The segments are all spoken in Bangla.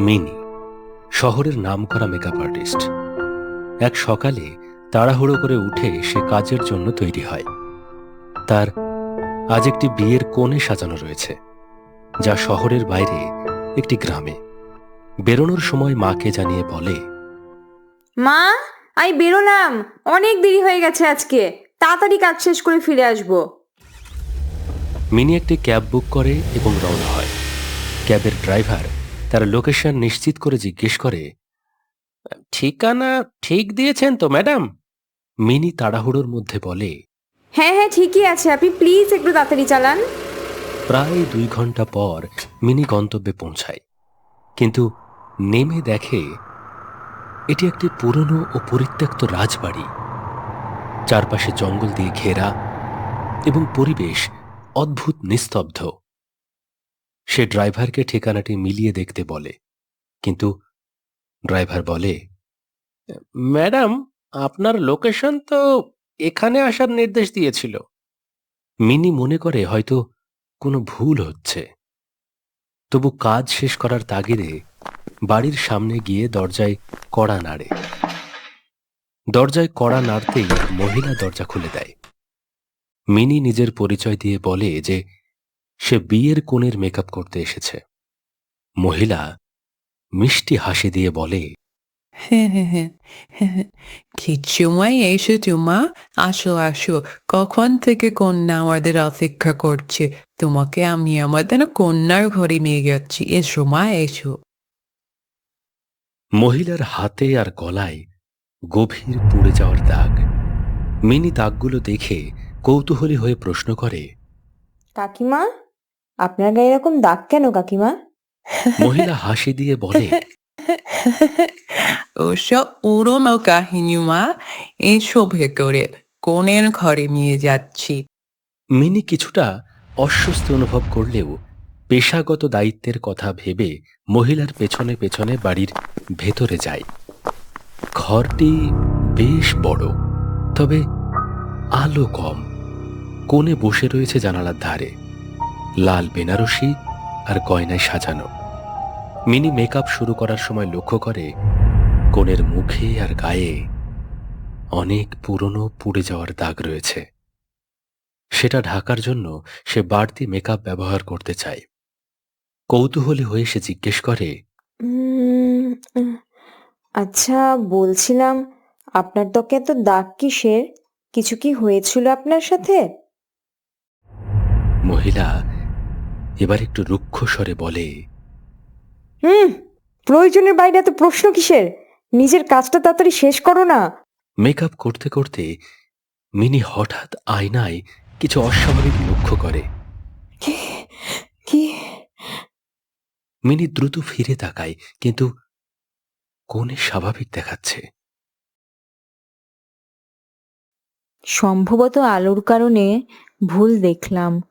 মিনি শহরের নামকরা মেকআপ আর্টিস্ট এক সকালে তাড়াহুড়ো করে উঠে সে কাজের জন্য তৈরি হয়। তার আজ একটি বিয়ের কোণে সাজানো রয়েছে যা শহরের বাইরে একটি গ্রামে। বেরোনোর সময় মাকে জানিয়ে বলে মা আমি বেরোলাম। অনেক দেরি হয়ে গেছে আজকে। তাড়াতাড়ি কাজ শেষ করে ফিরে আসব। মিনি একটি ক্যাব বুক করে এবং রওনা হয়। ক্যাবের ড্রাইভার তার লোকেশন নিশ্চিত করে জিজ্ঞেস করে ঠিকানা ঠিক দিয়েছেন তো ম্যাডাম? মিনি তাড়াহুড়োর মধ্যে বলে হ্যাঁ হ্যাঁ ঠিকই আছে। আপনি প্লিজ একটু তাড়াতাড়ি চালান। প্রায় দুই ঘণ্টা পর মিনি গন্তব্যে পৌঁছায়। কিন্তু নেমে দেখে এটি একটি পুরনো ও পরিত্যক্ত রাজবাড়ি। চারপাশে জঙ্গল দিয়ে ঘেরা এবং পরিবেশ অদ্ভুত নিস্তব্ধ। সে ড্রাইভারকে ঠিকানাটি মিলিয়ে দেখতে বলে। কিন্তু ড্রাইভার বলে, ম্যাডাম, আপনার লোকেশন তো এখানে আসার নির্দেশ দিয়েছিল। মিনি মনে করে হয়তো কোনো ভুল হচ্ছে। তবু কাজ শেষ করার তাগিদে বাড়ির সামনে গিয়ে দরজায় কড়া নাড়ে। দরজায় কড়া নাড়তেই মহিলা দরজা খুলে দেয়। মিনি নিজের পরিচয় দিয়ে বলে যে সে বিয়ের কোণের মেকআপ করতে এসেছে। মহিলা মিষ্টি হাসি দিয়ে বলে কিচ্ছু মাই এসো তোমা আসো আসো কখন থেকে কন্যা আমাদের অপেক্ষা করছে? তোমাকে আমি আমাদের কন্যার ঘরে নিয়ে যাচ্ছি এসো মা এসো। মহিলার হাতে আর গলায় গভীর পুড়ে যাওয়ার দাগ। মিনি দাগগুলো দেখে কৌতূহলী হয়ে প্রশ্ন করে কাকিমা? আপনার গায়ে এরকম দাগ কেন কাকিমা? মহিলা হাসি দিয়ে বলে ওসব পুরোনো কাহিনী মা। এসো ভেতরে। কোনের ঘরে নিয়ে যাচ্ছি। মিনি কিছুটা অস্বস্তি অনুভব করলেও পেশাগত দায়িত্বের কথা ভেবে মহিলার পেছনে পেছনে বাড়ির ভেতরে যায়। ঘরটি বেশ বড় তবে আলো কম। কোণে বসে রয়েছে জানালার ধারে। লাল বেনারসি আর গয়নায় সাজানো। মিনি মেকআপ শুরু করার সময় লক্ষ্য করে কোণের মুখে আর গায়ে অনেক পুরনো পুড়ে যাওয়ার দাগ রয়েছে। সেটা ঢাকার জন্য সে বাড়তি মেকআপ ব্যবহার করতে চায়। কৌতূহলী হয়ে সে জিজ্ঞেস করে আচ্ছা বলছিলাম আপনার ত্বকে এত দাগ কিসের? কিছু কি হয়েছিল আপনার সাথে? মহিলা এবার একটু রুক্ষ স্বরে বলে হুম প্রয়োজনের বাইরে এত প্রশ্ন কিসের? নিজের কাজটা তাড়াতাড়ি শেষ করো না। মেকআপ করতে করতে মিনি হঠাৎ আয়নায় কিছু অস্বাভাবিক লক্ষ্য করে। কি? মিনি দ্রুত ফিরে তাকায় কিন্তু কোণে স্বাভাবিক দেখাচ্ছে। সম্ভবত আলোর কারণে ভুল দেখলাম।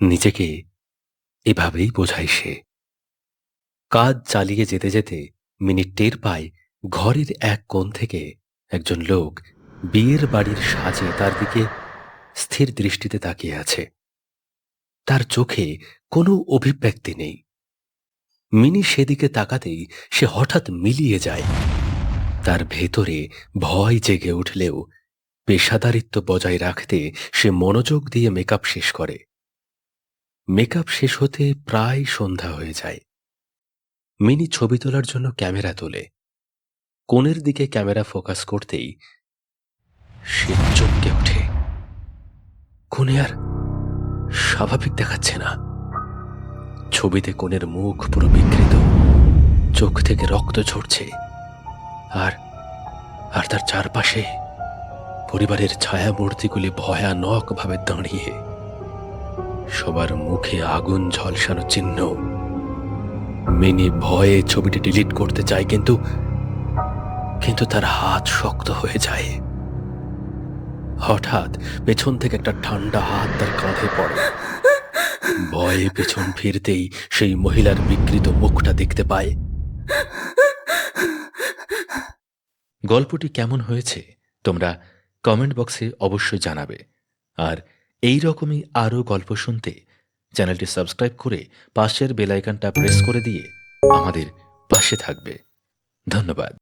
নিজেকে এভাবেই বোঝায় সে। কাজ চালিয়ে যেতে যেতে মিনি টের পায় ঘরের এক কোণ থেকে একজন লোক বিয়ের বাড়ির সাজে তার দিকে স্থির দৃষ্টিতে তাকিয়ে আছে। তার চোখে কোনো অভিব্যক্তি নেই। মিনি সেদিকে তাকাতেই সে হঠাৎ মিলিয়ে যায়। তার ভেতরে ভয় জেগে উঠলেও পেশাদারিত্ব বজায় রাখতে সে মনোযোগ দিয়ে মেকআপ শেষ করে। মেকআপ শেষ হতে প্রায় সন্ধ্যা হয়ে যায়। মিনি ছবি তোলার জন্য ক্যামেরা তোলে। কোণের দিকে ক্যামেরা ফোকাস করতেই সে চমকে ওঠে। কোণে আর স্বাভাবিক দেখাচ্ছে না। ছবিতে কোণের মুখ পুরো বিকৃত, চোখ থেকে রক্ত ঝরছে। আর আর তার চারপাশে পরিবারের ছায়া মূর্তিগুলি ভয়ানক ভাবে দাঁড়িয়ে। সবার মুখে আগুন ঝলসানো চিহ্ন। মিনি ভয়ে ছবিটি ডিলিট করতে চায়, কিন্তু কিন্তু তার হাত শক্ত হয়ে যায়। হঠাৎ পেছন থেকে একটা ঠান্ডা হাত তার কাঁধে পড়ে। ভয়ে পেছন ফিরতেই সেই মহিলার বিকৃত মুখটা দেখতে পায়। গল্পটি কেমন হয়েছে তোমরা কমেন্ট বক্সে অবশ্যই জানাবে। আর এই রকমই আরও গল্প শুনতে, চ্যানেলটি সাবস্ক্রাইব করে পাশের বেলাইকানটা প্রেস করে দিয়ে আমাদের পাশে থাকবে। ধন্যবাদ।